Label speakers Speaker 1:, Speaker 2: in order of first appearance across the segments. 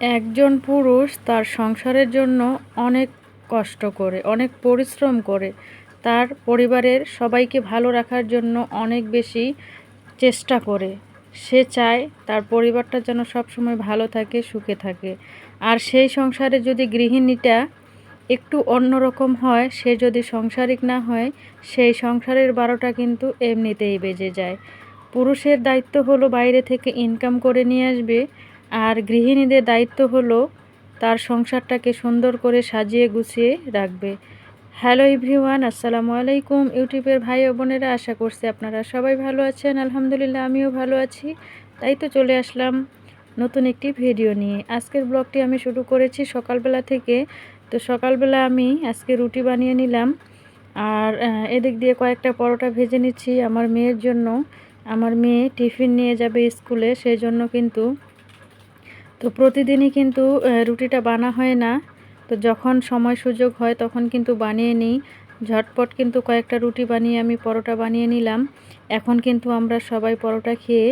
Speaker 1: একজন পুরুষ তার সংসারের জন্য অনেক কষ্ট করে, অনেক পরিশ্রম করে। তার পরিবারের সবাইকে ভালো রাখার জন্য অনেক বেশি চেষ্টা করে। সে চায় তার পরিবারটা যেন সবসময় ভালো থাকে, সুখে থাকে। আর সেই সংসারে যদি গৃহিণীটা একটু অন্যরকম হয়, সে যদি সংসারিক না হয়, সেই সংসারের বারোটা কিন্তু এমনিতেই বেজে যায়। পুরুষের দায়িত্ব হলো বাইরে থেকে ইনকাম করে নিয়ে আসবে আর গৃহিণীদের দায়িত্ব হলো তার সংসারটাকে সুন্দর করে সাজিয়ে গুছিয়ে রাখবে। হ্যালো এভরিওয়ান, আসসালামু আলাইকুম। ইউটিউবের ভাই ও বোনেরা, আশা করছি আপনারা সবাই ভালো আছেন। আলহামদুলিল্লাহ, আমিও ভালো আছি। তাই তো চলে আসলাম নতুন একটি ভিডিও নিয়ে। আজকের ব্লগটি আমি শুরু করেছি সকালবেলা থেকে। তো সকালবেলা আমি আজকে রুটি বানিয়ে নিলাম। আর এদিক দিয়ে কয়েকটা পরোটা ভেজে নিচ্ছি আমার মেয়ের জন্য। আমার মেয়ে টিফিন নিয়ে যাবে স্কুলে সেই জন্য কিন্তু তো প্রতিদিনই কিন্তু রুটিটা বানা হয় না। তো যখন সময় সুযোগ হয় তখন কিন্তু বানিয়ে নিই। ঝটপট কিন্তু কয়েকটা রুটি বানিয়ে আমি পরোটা বানিয়ে নিলাম। এখন কিন্তু আমরা সবাই পরোটা খেয়ে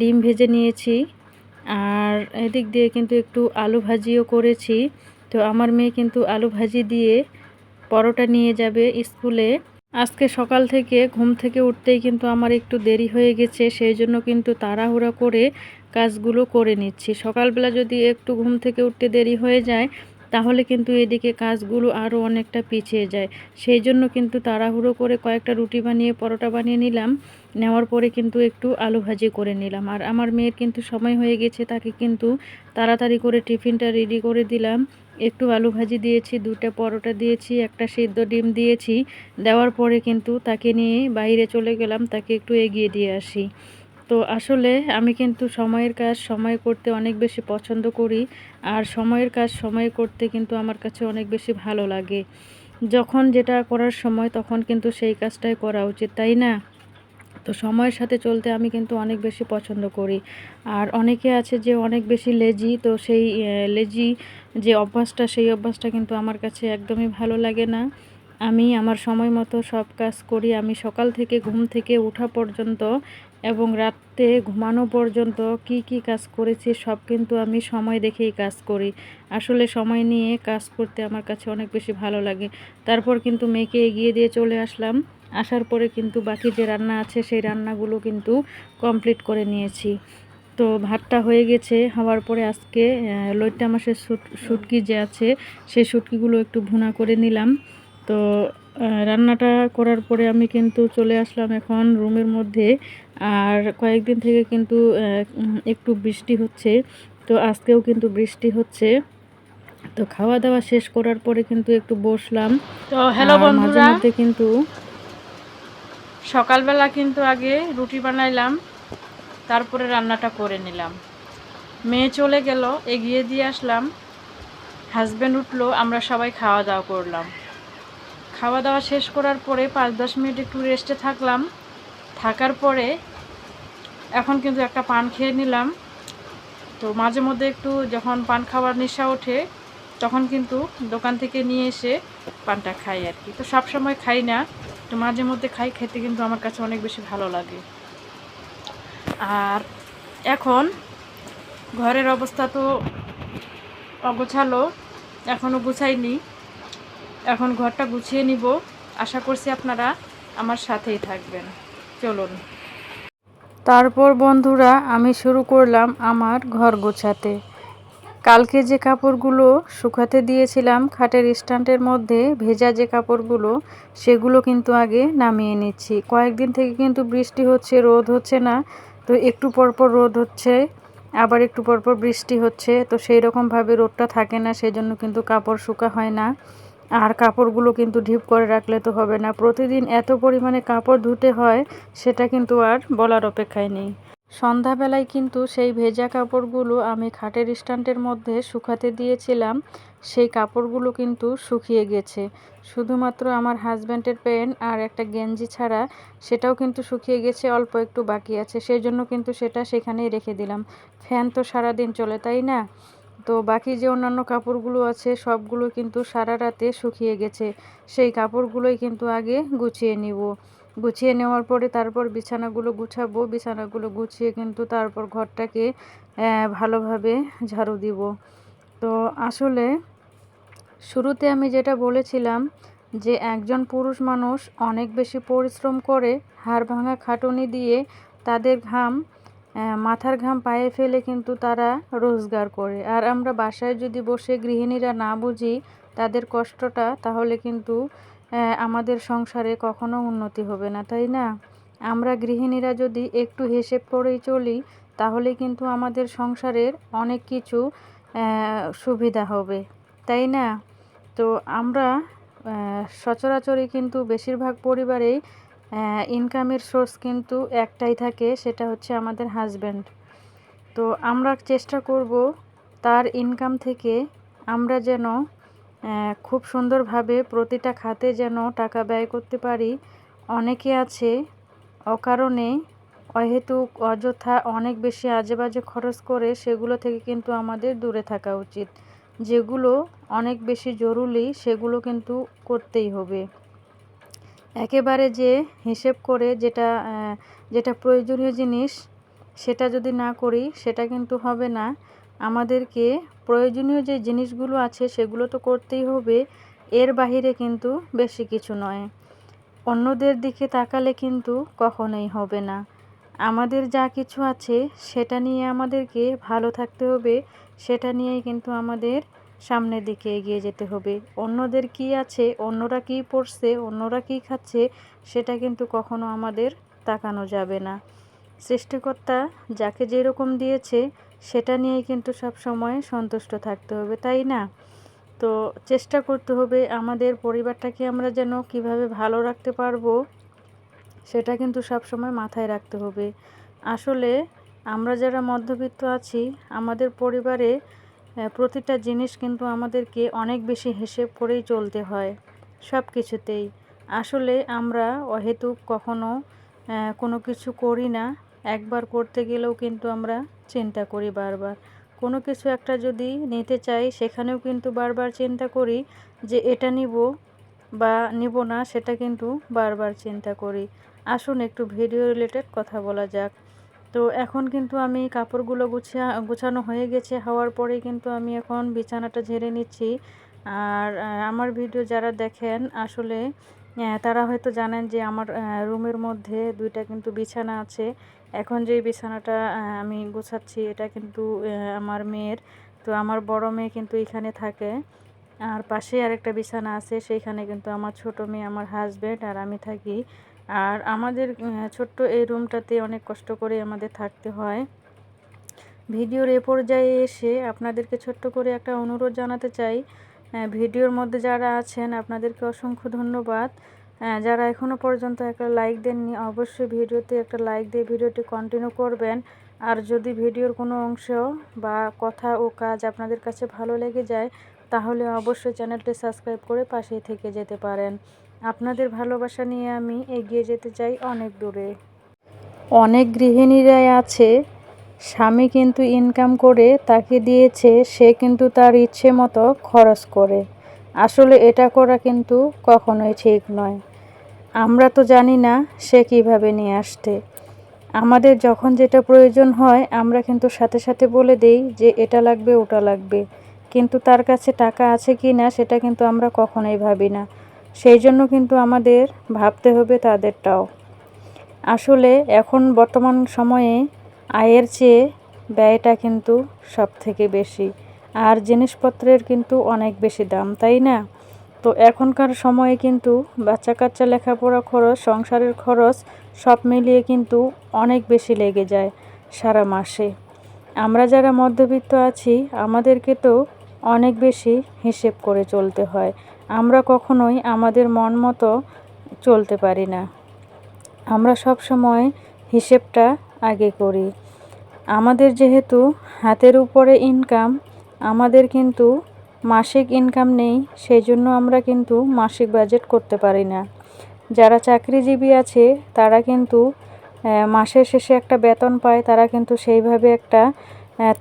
Speaker 1: ডিম ভেজে নিয়েছি। আর এদিক দিয়ে কিন্তু একটু আলু ভাজিও করেছি। তো আমার মেয়ে কিন্তু আলু ভাজি দিয়ে পরোটা নিয়ে যাবে স্কুলে। আজকে সকাল থেকে ঘুম থেকে উঠতেই কিন্তু আমার একটু দেরি হয়ে গেছে, সেই জন্য কিন্তু তাড়াহুড়া করে কাজগুলো করে নিচ্ছি। সকালবেলা যদি একটু ঘুম থেকে উঠতে দেরি হয়ে যায়, তাহলে কিন্তু এদিকে কাজগুলো আরও অনেকটা পিছিয়ে যায়। সেই জন্য কিন্তু তাড়াহুড়ো করে কয়েকটা রুটি বানিয়ে, পরোটা বানিয়ে নিলাম। নেওয়ার পরে কিন্তু একটু আলু ভাজি করে নিলাম। আর আমার মেয়ের কিন্তু সময় হয়ে গেছে, তাকে কিন্তু তাড়াতাড়ি করে টিফিনটা রেডি করে দিলাম। একটু আলু ভাজি দিয়েছি দুটো পরোটা দিয়েছি, একটা সিদ্ধ ডিম দিয়েছি। দেওয়ার পরে কিন্তু তাকে নিয়ে বাইরে চলে গেলাম, তাকে একটু এগিয়ে দিয়ে আসি। তো আসলে আমি কিন্তু সময়ের কাজ সময় করতে অনেক বেশি পছন্দ করি, আর সময়ের কাজ সময় করতে কিন্তু আমার কাছে অনেক বেশি ভালো লাগে। যখন যেটা করার সময় তখন কিন্তু সেই কাজটাই করা উচিত, তাই না? তো সময়ের সাথে চলতে আমি কিন্তু অনেক বেশি পছন্দ করি। আর অনেকে আছে যে অনেক বেশি লেজি তো সেই লেজি যে অভ্যাসটা, সেই অভ্যাসটা কিন্তু আমার কাছে একদমই ভালো লাগে না। আমি আমার সময় মতো সব কাজ করি, আমি সকাল থেকে ঘুম থেকে ওঠা পর্যন্ত এবং রাতে ঘুমানো পর্যন্ত কি কি কাজ করেছি সব কিন্তু আমি সময় দেখেই কাজ করি। আসলে সময় নিয়ে কাজ করতে আমার কাছে অনেক বেশি ভালো লাগে। তারপর কিন্তু মেয়েকে এগিয়ে দিয়ে চলে আসলাম। আসার পরে কিন্তু বাকি যে রান্না আছে সেই রান্নাগুলো কিন্তু কমপ্লিট করে নিয়েছি। তো ভাতটা হয়ে গেছে, হওয়ার পরে আজকে মাছের শুট শুটকি যে আছে সেই শুটকিগুলো একটু ভুনা করে নিলাম। তো রান্নাটা করার পরে আমি কিন্তু চলে আসলাম এখন রুমের মধ্যে। আর কয়েকদিন থেকে কিন্তু একটু বৃষ্টি হচ্ছে। তো আজকেও কিন্তু বৃষ্টি হচ্ছে। তো খাওয়া দাওয়া শেষ করার পরে কিন্তু একটু বসলাম।
Speaker 2: তো হ্যালো বন্ধুরা।
Speaker 1: কিন্তু
Speaker 2: সকালবেলা কিন্তু আগে রুটি বানাইলাম তারপরে রান্নাটা করে নিলাম। মেয়ে চলে গেল এগিয়ে দিয়ে আসলাম। হাজব্যান্ড উঠল আমরা সবাই খাওয়া দাওয়া করলাম। খাওয়া দাওয়া শেষ করার পরে পাঁচ, দশ মিনিট একটু রেস্টে থাকলাম। থাকার পরে এখন কিন্তু একটা পান খেয়ে নিলাম। তো মাঝে মধ্যে একটু যখন পান খাওয়ার নেশা ওঠে, তখন কিন্তু দোকান থেকে নিয়ে এসে পানটা খাই আর কি। তো সব সময় খাই না, তো মাঝে মধ্যে খাই, খেতে কিন্তু আমার কাছে অনেক বেশি ভালো লাগে। আর এখন ঘরের অবস্থা তো অগোছালো এখনও গুছাইনি। এখন ঘরটা গুছিয়ে নিব। আশা করছি আপনারা আমার সাথেই থাকবেন। চলুন।
Speaker 1: তারপর বন্ধুরা, আমি শুরু করলাম আমার ঘর গোছাতে। কালকে যে কাপড়গুলো শুকাতে দিয়েছিলাম, খাটের স্ট্যান্ডের মধ্যে ভেজা যে কাপড়গুলো, সেগুলো কিন্তু আগে নামিয়ে নিচ্ছি। কয়েকদিন থেকে কিন্তু বৃষ্টি হচ্ছে, রোদ হচ্ছে না, তো একটু পরপর রোদ হচ্ছে, আবার একটু পরপর বৃষ্টি হচ্ছে, তো সেই রকমভাবে রোদটা থাকে না, সেজন্য কিন্তু কাপড় শুকা হয় না। আর কাপড়গুলো কিন্তু ঢিপ করে রাখলে তো হবে না। প্রতিদিন এত পরিমাণে কাপড় ধুতে হয়, সেটা কিন্তু আর বলার অপেক্ষায় নেই। সন্ধ্যাবেলায় কিন্তু সেই ভেজা কাপড়গুলো আমি খাটের স্ট্যান্ডের মধ্যে শুকাতে দিয়েছিলাম, সেই কাপড়গুলো কিন্তু শুকিয়ে গেছে। শুধুমাত্র আমার হাজব্যান্ডের প্যান্ট আর একটা গেঞ্জি ছাড়া সেটাও কিন্তু শুকিয়ে গেছে, অল্প একটু বাকি আছে। সেই জন্য কিন্তু সেটা সেখানেই রেখে দিলাম। ফ্যান তো সারাদিন চলে, তাই না? তো বাকি যে অন্যান্য কাপড়গুলো আছে, সবগুলো কিন্তু সারা রাতে শুকিয়ে গেছে। সেই কাপড়গুলোই কিন্তু আগে গুছিয়ে নিব। গুছিয়ে নেওয়ার পরে তারপর বিছানাগুলো গুছাবো। বিছানাগুলো গুছিয়ে কিন্তু তারপর ঘরটাকে ভালোভাবে ঝাড়ু দিব। তো আসলে শুরুতে আমি যেটা বলেছিলাম যে একজন পুরুষ মানুষ অনেক বেশি পরিশ্রম করে হাড় ভাঙা খাটুনি দিয়ে তাদের ঘাম মাথার ঘাম পায়ে ফেলে কিন্তু তারা রোজগার করে। আর আমরা বাসায় যদি বসে গৃহিণীরা না বুঝি তাদের কষ্টটা, তাহলে কিন্তু আমাদের সংসারে কখনো উন্নতি হবে না, তাই না? আমরা গৃহিণীরা যদি একটু হিসেব করেই চলি, তাহলে কিন্তু আমাদের সংসারের অনেক কিছু সুবিধা হবে, তাই না? তো আমরা সচরাচরই কিন্তু বেশিরভাগ পরিবারেই ইনকামের সোর্স কিন্তু একটাই থাকে, সেটা হচ্ছে আমাদের হাজব্যান্ড তো আমরা চেষ্টা করব তার ইনকাম থেকে আমরা যেন খুব সুন্দরভাবে প্রতিটা খাতে যেন টাকা ব্যয় করতে পারি। অনেকে আছে, অকারণে অহেতুক, অযথা, অনেক বেশি আজে বাজে খরচ করে সেগুলো থেকে কিন্তু আমাদের দূরে থাকা উচিত। যেগুলো অনেক বেশি জরুরি, সেগুলো কিন্তু করতেই হবে। একেবারে যে হিসেব করে যেটা যেটা প্রয়োজনীয় জিনিস, সেটা যদি না করি, সেটা কিন্তু হবে না। আমাদেরকে প্রয়োজনীয় যে জিনিসগুলো আছে, সেগুলো তো করতেই হবে। এর বাহিরে কিন্তু বেশি কিছু নয়। অন্যদের দিকে তাকালে কিন্তু কখনোই হবে না। আমাদের যা কিছু আছে, সেটা নিয়ে আমাদেরকে ভালো থাকতে হবে। সেটা নিয়েই কিন্তু আমাদের সামনের দিকে এগিয়ে যেতে হবে। অন্যদের কি আছে, অন্যরা কি পড়ছে অন্যরা কি খাচ্ছে, সেটা কিন্তু কখনো আমাদের তাকানো যাবে না। সৃষ্টিকর্তা যাকে যেরকম দিয়েছে, সেটা নিয়েই কিন্তু সব সময় সন্তুষ্ট থাকতে হবে, তাই না? তো চেষ্টা করতে হবে আমাদের পরিবারটাকে আমরা যেন কীভাবে ভালো রাখতে পারব, সেটা কিন্তু সব সময় মাথায় রাখতে হবে। আসলে আমরা যারা মধ্যবিত্ত আছি, আমাদের পরিবারে প্রতিটা জিনিস কিন্তু আমাদেরকে অনেক বেশি হিসেব করেই চলতে হয় সব কিছুতেই। আসলে আমরা অহেতুক কখনো কোনো কিছু করি না, একবার করতে গেলেও কিন্তু আমরা চিন্তা করি বারবার। কোনো কিছু একটা যদি নিতে চাই, সেখানেও কিন্তু বারবার চিন্তা করি যে এটা নিব বা নিব না, সেটা কিন্তু বারবার চিন্তা করি। আসুন একটু ভিডিও রিলেটেড কথা বলা যাক। তো এখন কিন্তু আমি কাপড়গুলো গুছা, গুছানো হয়ে গেছে, হওয়ার পরেই কিন্তু আমি এখন বিছানাটা ঝেড়ে নিচ্ছি। আর আমার ভিডিও যারা দেখেন, আসলে তারা হয়তো জানেন যে আমার রুমের মধ্যে দুইটা কিন্তু বিছানা আছে। এখন যে বিছানাটা আমি গুছাচ্ছি, এটা কিন্তু আমার মেয়ের। তো আমার বড় মেয়ে কিন্তু এখানে থাকে। আর পাশে আরেকটা বিছানা আছে, সেইখানে কিন্তু আমার ছোট মেয়ে, আমার হাজবেন্ড আর আমি থাকি। আর আমাদের ছোট্ট এই রুমটাতে অনেক কষ্ট করে আমাদের থাকতে হয়। ভিডিওর এ পর্যায়ে এসে আপনাদেরকে ছোট্ট করে একটা অনুরোধ জানাতে চাই। ভিডিওর মধ্যে যারা আছেন, আপনাদেরকে অসংখ্য ধন্যবাদ। যারা এখনও পর্যন্ত একটা লাইক দেননি, অবশ্যই ভিডিওতে একটা লাইক দিয়ে ভিডিওটি কন্টিনিউ করবেন। আর যদি ভিডিওর কোনো অংশ বা কথা ও কাজ আপনাদের কাছে ভালো লেগে যায়, তাহলে অবশ্যই চ্যানেলটি সাবস্ক্রাইব করে পাশেই থেকে যেতে পারেন। আপনাদের ভালোবাসা নিয়ে আমি এগিয়ে যেতে চাই অনেক দূরে। অনেক গৃহিণীরাই আছে, স্বামী কিন্তু ইনকাম করে, তাকে দিয়েছে, সে কিন্তু তার ইচ্ছে মতো খরচ করে। আসলে এটা করা কিন্তু কখনোই ঠিক নয়। আমরা তো জানি না সে কীভাবে নিয়ে আসতে আমাদের যখন যেটা প্রয়োজন হয়, আমরা কিন্তু সাথে সাথে বলে দেই যে, এটা লাগবে, ওটা লাগবে। কিন্তু তার কাছে টাকা আছে কি না সেটা কিন্তু আমরা কখনোই ভাবি না। সেই জন্য কিন্তু আমাদের ভাবতে হবে তাদেরটাও। আসলে এখন বর্তমান সময়ে আয়ের চেয়ে ব্যয়টা কিন্তু সব থেকে বেশি। আর জিনিসপত্রের কিন্তু অনেক বেশি দাম, তাই না? তো এখনকার সময়ে কিন্তু বাচ্চা কাচ্চা লেখাপড়া খরচ, সংসারের খরচ সব মিলিয়ে কিন্তু অনেক বেশি লেগে যায় সারা মাসে। আমরা যারা মধ্যবিত্ত আছি, আমাদেরকে তো অনেক বেশি হিসেব করে চলতে হয়। আমরা কখনোই আমাদের মন মতো চলতে পারি না। আমরা সব সময় হিসেবটা আগে করি। আমাদের যেহেতু হাতের উপরে ইনকাম আমাদের কিন্তু মাসিক ইনকাম নেই সেই জন্য আমরা কিন্তু মাসিক বাজেট করতে পারি না। যারা চাকরিজীবী আছে, তারা কিন্তু মাসের শেষে একটা বেতন পায়, তারা কিন্তু সেইভাবে একটা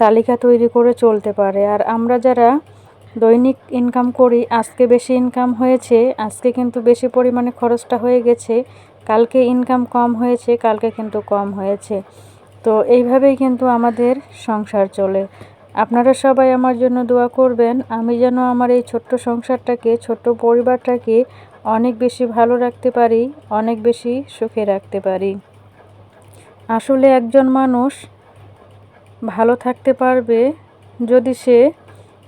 Speaker 1: তালিকা তৈরি করে চলতে পারে। আর আমরা যারা দৈনিক ইনকাম করি, আজকে বেশি ইনকাম হয়েছে, আজকে কিন্তু বেশি পরিমাণে খরচটা হয়ে গেছে, কালকে ইনকাম কম হয়েছে, কালকে কিন্তু কম হয়েছে। তো এইভাবেই কিন্তু আমাদের সংসার চলে। আপনারা সবাই আমার জন্য দোয়া করবেন, আমি যেন আমার এই ছোট্ট সংসারটাকে, ছোট্ট পরিবারটাকে অনেক বেশি ভালো রাখতে পারি, অনেক বেশি সুখে রাখতে পারি। আসলে একজন মানুষ ভালো থাকতে পারবে যদি সে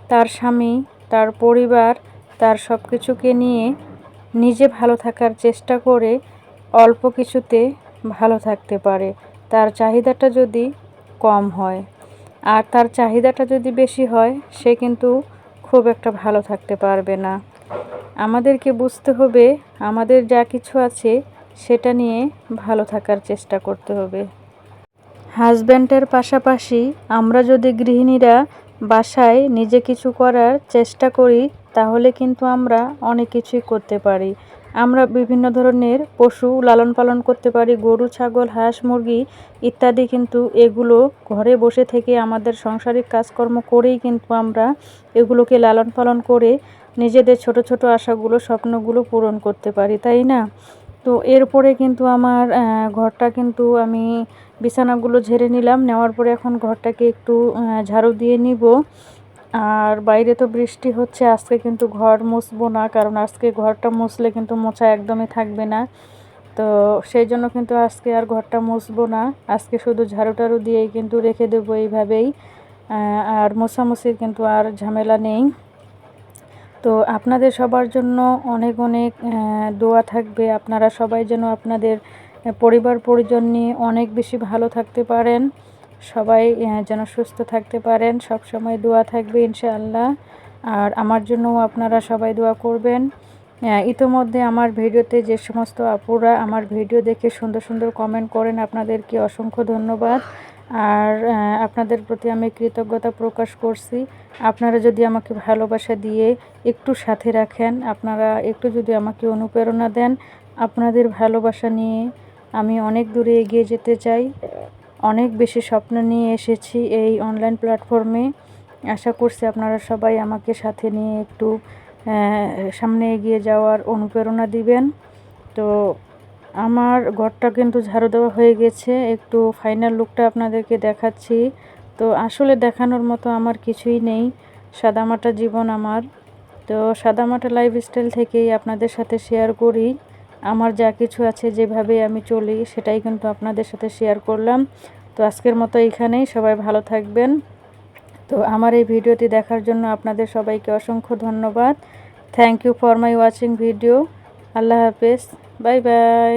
Speaker 1: তার স্বামী, তার পরিবার, তার সব কিছুকে নিয়ে নিজে ভালো থাকার চেষ্টা করে অল্প কিছুতে ভালো থাকতে পারে। তার চাহিদাটা যদি কম হয় আর তার চাহিদাটা যদি বেশি হয়, সে কিন্তু খুব একটা ভালো থাকতে পারবে না। আমাদেরকে বুঝতে হবে, আমাদের যা কিছু আছে, সেটা নিয়ে ভালো থাকার চেষ্টা করতে হবে। হাজব্যান্ডের পাশাপাশি আমরা যদি গৃহিণীরা বাসায় নিজে কিছু করার চেষ্টা করি, তাহলে কিন্তু আমরা অনেক কিছুই করতে পারি। আমরা বিভিন্ন ধরনের পশু লালন পালন করতে পারি, গরু, ছাগল, হাঁস, মুরগি ইত্যাদি কিন্তু এগুলো ঘরে বসে থেকে আমাদের সংসারিক কাজকর্ম করেই কিন্তু আমরা এগুলোকে লালন পালন করে নিজেদের ছোট ছোট আশাগুলো, স্বপ্নগুলো পূরণ করতে পারি, তাই না? তো এরপরে কিন্তু আমার ঘরটা কিন্তু আমি বিছানাগুলো ঝেড়ে নিলাম। নেওয়ার পরে এখন ঘরটাকে একটু ঝাড়ু দিয়ে নিব। আর বাইরে তো বৃষ্টি হচ্ছে, আজকে কিন্তু ঘর মুছবো না, কারণ আজকে ঘরটা মুছলে কিন্তু মোছা একদমই থাকবে না। তো সেই জন্য কিন্তু আজকে আর ঘরটা মুছবো না। আজকে শুধু ঝাড়ু টাড়ু দিয়েই কিন্তু রেখে দেবো এইভাবেই। আর মোছামুছির কিন্তু আর ঝামেলা নেই। তো আপনাদের সবার জন্য অনেক অনেক দোয়া থাকবে। আপনারা সবাই যেন আপনাদের পরিবার, পরিজন নিয়ে অনেক বেশি ভালো থাকতে পারেন। সবাই যেন সুস্থ থাকতে পারেন। সব সময় দোয়া থাকবে ইনশাআল্লাহ। আর আমার জন্যও আপনারা সবাই দোয়া করবেন। ইতোমধ্যে আমার ভিডিওতে যে সমস্ত আপুরা আমার ভিডিও দেখে সুন্দর সুন্দর কমেন্ট করেন, আপনাদেরকে অসংখ্য ধন্যবাদ। আর আপনাদের প্রতি আমি কৃতজ্ঞতা প্রকাশ করছি। আপনারা যদি আমাকে ভালোবাসা দিয়ে একটু সাথে রাখেন, আপনারা একটু যদি আমাকে অনুপ্রেরণা দেন, আপনাদের ভালোবাসা নিয়ে আমি অনেক দূরে এগিয়ে যেতে চাই। অনেক বেশি স্বপ্ন নিয়ে এসেছি এই অনলাইন প্ল্যাটফর্মে আশা করছি আপনারা সবাই আমাকে সাথে নিয়ে একটু সামনে এগিয়ে যাওয়ার অনুপ্রেরণা দিবেন। তো আমার ঘরটা কিন্তু ঝাড়ু দেওয়া হয়ে গেছে। একটু ফাইনাল লুকটা আপনাদেরকে দেখাচ্ছি। তো আসলে দেখানোর মতো আমার কিছুই নেই। সাদামাটা জীবন আমার। তো সাদামাটা লাইফস্টাইল থেকেই আপনাদের সাথে শেয়ার করি। আমার যা কিছু আছে যেভাবে আমি চলি, সেটাই কিন্তু আপনাদের সাথে শেয়ার করলাম। তো আজকের মতো এইখানেই, সবাই ভালো থাকবেন। তো আমার এই ভিডিওটি দেখার জন্য আপনাদের সবাইকে অসংখ্য ধন্যবাদ। Thank you for my watching video আল্লাহ হাফেজ। Bye bye